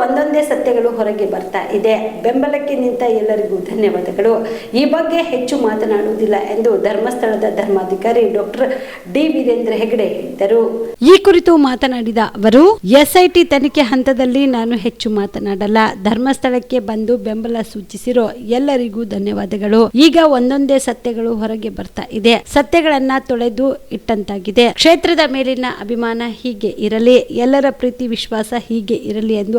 ಒಂದೊಂದೇ ಸತ್ಯಗಳು ಹೊರಗೆ ಬರ್ತಾ ಇದೆ. ಬೆಂಬಲಕ್ಕೆ ನಿಂತ ಎಲ್ಲರಿಗೂ ಧನ್ಯವಾದಗಳು. ಈ ಬಗ್ಗೆ ಹೆಚ್ಚು ಮಾತನಾಡುವುದಿಲ್ಲ ಎಂದು ಧರ್ಮಸ್ಥಳದ ಧರ್ಮಾಧಿಕಾರಿ ಡಾಕ್ಟರ್ ಡಿ ವೀರೇಂದ್ರ ಹೆಗಡೆ ಹೇಳಿದರು ಈ ಕುರಿತು ಮಾತನಾಡಿದ ಅವರು, ಎಸ್ಐಟಿ ತನಿಖೆ ಹಂತದಲ್ಲಿ ನಾನು ಹೆಚ್ಚು ಮಾತನಾಡಲ್ಲ. ಧರ್ಮಸ್ಥಳಕ್ಕೆ ಬಂದು ಬೆಂಬಲ ಸೂಚಿಸಿರೋ ಎಲ್ಲರಿಗೂ ಧನ್ಯವಾದಗಳು. ಈಗ ಒಂದೊಂದೇ ಸತ್ಯಗಳು ಹೊರಗೆ ಬರ್ತಾ ಇದೆ. ಸತ್ಯಗಳನ್ನ ತೊಳೆದು ಇಟ್ಟಂತಾಗಿದೆ. ಕ್ಷೇತ್ರದ ಮೇಲಿನ ಅಭಿಮಾನ ಹೀಗೆ ಇರಲಿ, ಎಲ್ಲರ ಪ್ರೀತಿ, ವಿಶ್ವಾಸ ಹೀಗೆ ಇರಲಿ ಎಂದು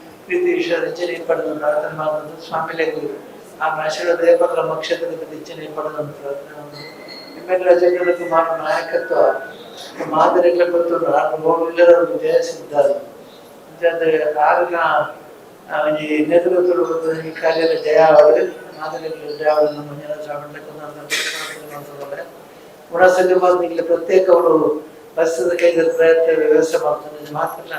ಪ್ರೀತಿ ವಿಶ್ವದಿಂಚನೆ ಪಡೆದು ಪ್ರಾರ್ಥನೆ ಮಾಡೋದು ಸ್ವಾಮಿಲೇ ಆ ಆಶೀರ್ವಾದ ಏಪತ್ರ ನಮ್ಮ ಕ್ಷೇತ್ರದ ಇಚ್ಛನೆ ಪಡೆದಂತ ನಿಮ್ಮೆಲ್ಲ ಜನರಿಗೆ ಮಾಡೋ ನಾಯಕತ್ವ ಮಾದರಿಗಳ ಗೊತ್ತು ನಾನು ಹೋಗಿಲ್ಲದವರು ಜಯ ಸಿದ್ಧಾರು ಅಂದ್ರೆ ಆರಿನ ಈ ನೇತೃತ್ವದ ಈ ಕಾರ್ಯದ ಜಯ ಅವರು ಮಾದರಿಗಳ ಜಯ ಅವರು ನಮ್ಮ ಜನ ಸಾಮಾನ್ಯ ಪುನಃ ಬಂದು ಇಲ್ಲಿ ಪ್ರತ್ಯೇಕ ಅವರು ಬಸ್ಸದ ಕೈದ ಪ್ರಯತ್ನ ವ್ಯವಸ್ಥೆ ಮಾಡ್ತಾರೆ ಮಾತ್ರ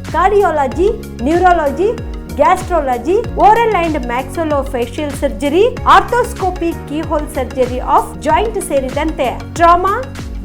cardiology neurology gastrology oral and maxillofacial surgery arthroscopy keyhole surgery of joint ಸೇರಿದಂತೆ. Trauma